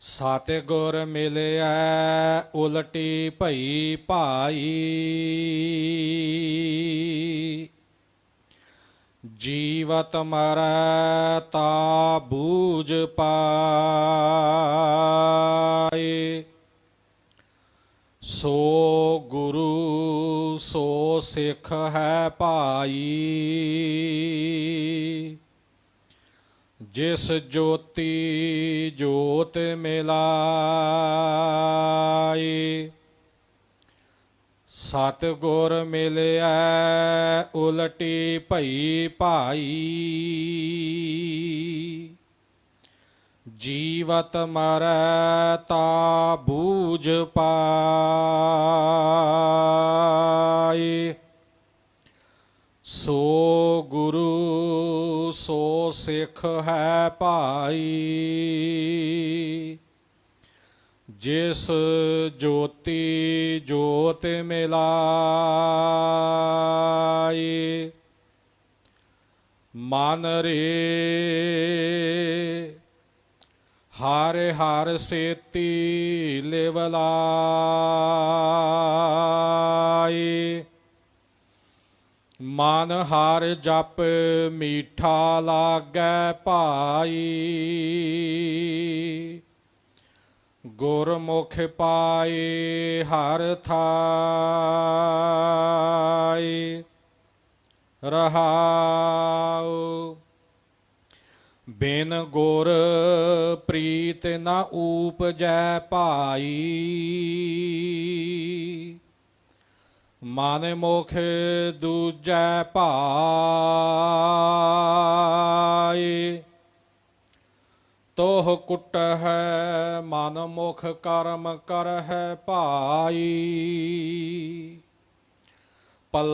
ਸਤਿਗੁਰ ਮਿਲਿਆ ਉਲਟੀ ਭਈ ਭਾਈ। ਜੀਵਤ ਮਰੈ ਤਾ ਬੂਝ ਪਾਏ। ਸੋ ਗੁਰੂ, ਸੋ ਸਿੱਖ ਹੈ ਭਾਈ। ਜਿਸ ਜੋਤੀ ਜੋਤ ਮਿਲਾਈ ਸਤ ਗੁਰ ਮਿਲਿਆ ਉਲਟੀ ਭਈ ਭਾਈ। ਜੀਵਤ ਮਰੈ ਤਾ ਬੂਝ ਪਾਈ। ਸੋ ਗੁਰੂ ਸੋ ਸਿੱਖ ਹੈ ਭਾਈ। ਜਿਸ ਜੋਤੀ ਜੋਤ ਮਿਲਾਈ ਮਨ ਰੇ ਹਰ ਹਰ ਸੇਤੀ ਲਿਵਲਾ ਮਨ ਹਾਰ ਜਪ ਮੀਠਾ ਲਾਗੈ ਭਾਈ। ਗੁਰਮੁਖ ਪਾਏ ਹਰ ਥਾਈ। ਰਹਾਉ। ਬਿਨ ਗੁਰ ਪ੍ਰੀਤ ਨ ਊਪਜੈ ਭਾਈ। ਮਨ ਮੁਖ ਦੂਜੈ ਭਾਈ ਤੋਹ ਕੁੱਟ ਹੈ ਮਨ ਮੁਖ ਕਰਮ ਕਰ ਹੈ ਭਾਈ ਪਲ